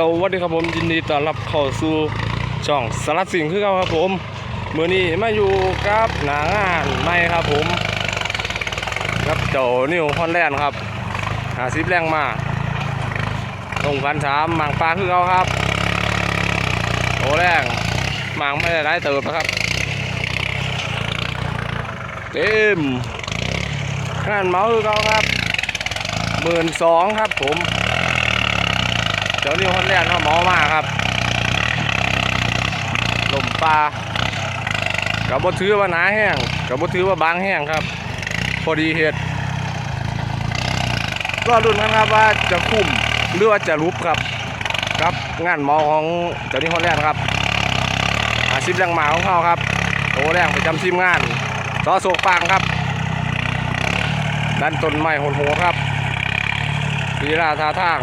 สวัสดีครับผมยินดีต้อนรับเข้าสู่ช่องสลัดสิ่งคือเก่าครับผมเมื่อนี้มาอยู่กับหนางานใหม่ครับผมกับเจ้านิวฮอนแลนด์ครับหาซิบแรงมาตรงพันสามหมางปลาคือเก่าครับโอ้แรงหมางไม่ได้ได้เติบนะครับเต็มงานเมาคือเก่าครับหมื่นสองครับผม ดี๋ยวนี้คนแรกเนาะหมอมาครับหล่มปลากับบถือว่าหนาแห้งกับบถือว่าบางแห้งครับ พอดีเห็ดก็รุ่นกันครับว่าจะคุ้มหรือว่าจะรุบครับครับงานหมอของเจ้านี้คนแรกครับอาชีพแรงหมาของเขาครับโตแรงประจำทีมงานซอโศกปางครับดันต้นไม้โหดๆครับลีลาท่าทาง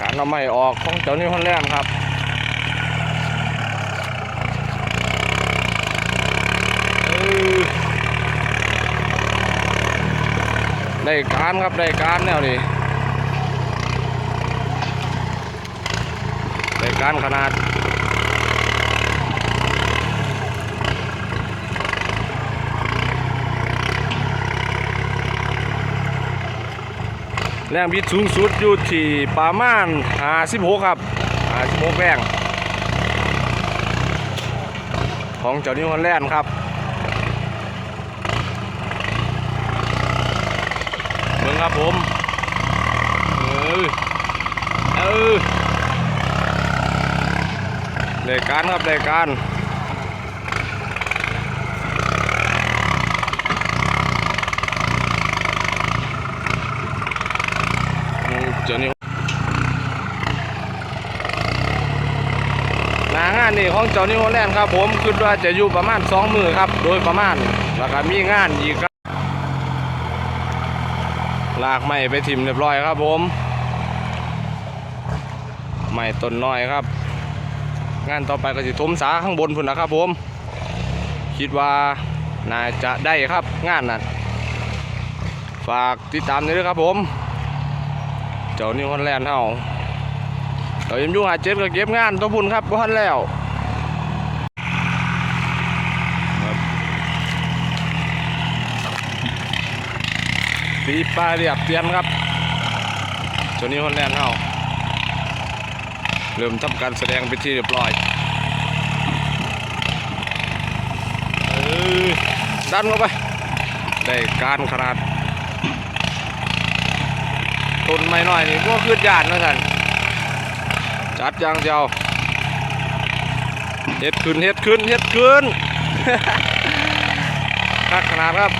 การนำไม่ออกของเจ้านี่คนแรกครับได้การครับได้การแนวนี้ได้การขนาด แรงบิดสูงสุดอยู่ที่ประมาณ56ครับ56แรงของเจ้านิวฮอลแลนด์ครับเมืองครับผมเออเออได้การครับได้การ จนิวหนางานนี่ของเจ้านิวฮอแลนด์ครับ ผมคิดว่าจะอยู่ประมาณสองมือครับ โดยประมาณแล้วก็มีงานอีกครับลากไม้ไปทิมเรียบร้อยครับผมไม้ต้นน้อยครับ งานต่อไปก็จะทมสาข้างบนพุ่นนะครับผม คิดว่าน่าจะได้ครับงานนั้นฝากติดตามด้วยครับผม เจ้านิวฮอลแลนด์เฮาเรายังอยู่หาเจ็ดก็เก็บงานตัวพุ่นครับบ้านแล้วปีปลายเรียบเตียนครับจนนี้ฮอนแลนด์เฮาเริ่มทำการแสดงเป็นที่เรียบร้อยดันเข้าไป ได้การขนาด ต้นไม้น้อยนี่ก็ขึ้นยานนะท่านจัดยางเดียวเฮ็ดขึ้นเฮ็ดขึ้นเฮ็ดขึ้นคักขนาดครับ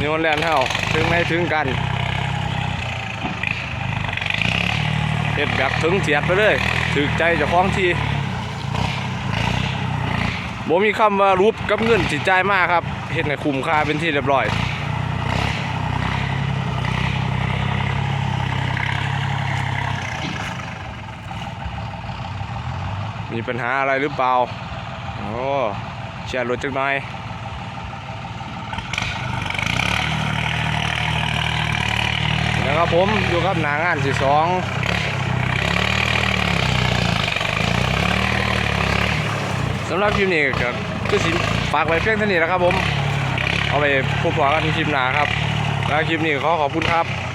นิวแลนด์เฮาถึงไหนถึงกันเฮ็ดแบบถึงเสียดไปเลยถึกใจเจ้าของทีบ่มีคำว่ารูปกับเงินสิจ่ายมากครับเฮ็ดให้คุ้มค่าเป็นที่เรียบร้อย มีปัญหาอะไรหรือเปล่า โอ้เชียร์รถจักหน่อยนะครับผมอยู่กับหนางานที่สองสำหรับคลิปนี้ก็คือสิฝากไว้เพียงเท่านี้นะครับผม เอาไปพบกันคลิปหน้าครับ แล้วคลิปนี้ขอขอบคุณครับ